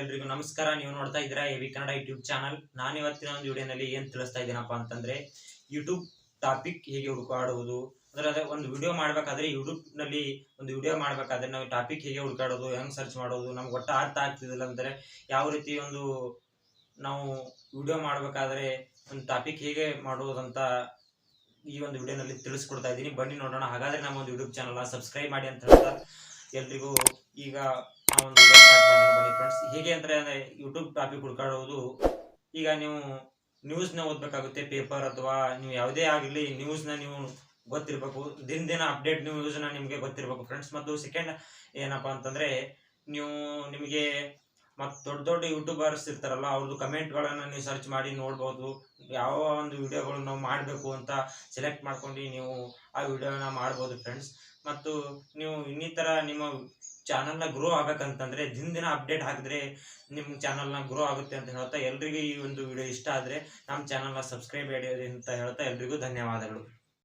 ಎಲ್ರಿಗೂ ನಮಸ್ಕಾರ. ನೀವು ನೋಡ್ತಾ ಇದ್ದೀರಾ A V Kannada YouTube channel. ನಾನು ಇವತ್ತಿನ ಒಂದು ವಿಡಿಯೋನಲ್ಲಿ ಏನು ತಿಳಿಸ್ತಾ ಇದ್ದೀನಪ್ಪ ಅಂತಂದ್ರೆ ಯೂಟ್ಯೂಬ್ ಟಾಪಿಕ್ ಹೇಗೆ ಹುಡುಕಾಡುವುದು. ಅಂದ್ರೆ ಅದೇ ಒಂದು ವಿಡಿಯೋ ಮಾಡಬೇಕಾದ್ರೆ ಯೂಟ್ಯೂಬ್ನಲ್ಲಿ ಒಂದು ವಿಡಿಯೋ ಮಾಡಬೇಕಾದ್ರೆ ನಾವು ಟಾಪಿಕ್ ಹೇಗೆ ಹುಡುಕಾಡೋದು, ಹೆಂಗೆ ಸರ್ಚ್ ಮಾಡೋದು, ನಮ್ಗೆ ಒಟ್ಟು ಅರ್ಥ ಆಗ್ತಿದಿಲ್ಲ ಅಂದರೆ ಯಾವ ರೀತಿ ಒಂದು ನಾವು ವಿಡಿಯೋ ಮಾಡಬೇಕಾದ್ರೆ ಒಂದು ಟಾಪಿಕ್ ಹೇಗೆ ಮಾಡುವುದಂತ ಈ ಒಂದು ವಿಡಿಯೋನಲ್ಲಿ ತಿಳಿಸ್ಕೊಡ್ತಾ ಇದ್ದೀನಿ. ಬನ್ನಿ ನೋಡೋಣ. ಹಾಗಾದ್ರೆ ನಮ್ಮ ಒಂದು ಯೂಟ್ಯೂಬ್ ಚಾನಲ್ನ ಸಬ್ಸ್ಕ್ರೈಬ್ ಮಾಡಿ ಅಂತ ಹೇಳ್ತಾ ಎಲ್ರಿಗೂ ಈಗ ಆ ಒಂದು ಬನ್ನಿ. ಹೇಗೆ ಅಂದರೆ ಯೂಟ್ಯೂಬ್ ಟಾಪಿಕ್ ಹುಡ್ಕಾಡೋದು, ಈಗ ನೀವು ನ್ಯೂಸ್ನ ಓದಬೇಕಾಗುತ್ತೆ ಪೇಪರ್ ಅಥವಾ ನೀವು ಯಾವುದೇ ಆಗಲಿ ನ್ಯೂಸ್ನ ನೀವು ಗೊತ್ತಿರಬೇಕು. ದಿನ ದಿನ ಅಪ್ಡೇಟ್ ನ್ಯೂಸ್ನ ನಿಮಗೆ ಗೊತ್ತಿರಬೇಕು. ಫ್ರೆಂಡ್ಸ್ ಮತ್ತು ಸೆಕೆಂಡ್ ಏನಪ್ಪ ಅಂತಂದರೆ, ನೀವು ನಿಮಗೆ ಮತ್ತು ದೊಡ್ಡ ದೊಡ್ಡ ಯೂಟ್ಯೂಬರ್ಸ್ ಇರ್ತಾರಲ್ಲ ಅವ್ರದ್ದು ಕಮೆಂಟ್ಗಳನ್ನು ನೀವು ಸರ್ಚ್ ಮಾಡಿ ನೋಡ್ಬೋದು. ಯಾವ ಒಂದು ವಿಡಿಯೋಗಳು ನಾವು ಮಾಡಬೇಕು ಅಂತ ಸೆಲೆಕ್ಟ್ ಮಾಡ್ಕೊಂಡು ನೀವು ಆ ವಿಡಿಯೋನ ಮಾಡ್ಬೋದು ಫ್ರೆಂಡ್ಸ್ ಮತ್ತು ನೀವು ಇನ್ನಿತರ ನಿಮ್ಮ ಚಾನಲ್ನ ಗ್ರೋ ಆಗ್ಬೇಕಂತಂದ್ರೆ ದಿನ ದಿನ ಅಪ್ಡೇಟ್ ಹಾಕಿದ್ರೆ ನಿಮ್ಮ ಚಾನಲ್ನ ಗ್ರೋ ಆಗುತ್ತೆ ಅಂತ ಹೇಳ್ತಾ ಎಲ್ರಿಗೂ ಈ ಒಂದು ವಿಡಿಯೋ ಇಷ್ಟ ಆದರೆ ನಮ್ಮ ಚಾನಲ್ನ ಸಬ್ಸ್ಕ್ರೈಬ್ ಮಾಡಿ ಅಂತ ಹೇಳ್ತಾ ಎಲ್ರಿಗೂ ಧನ್ಯವಾದಗಳು.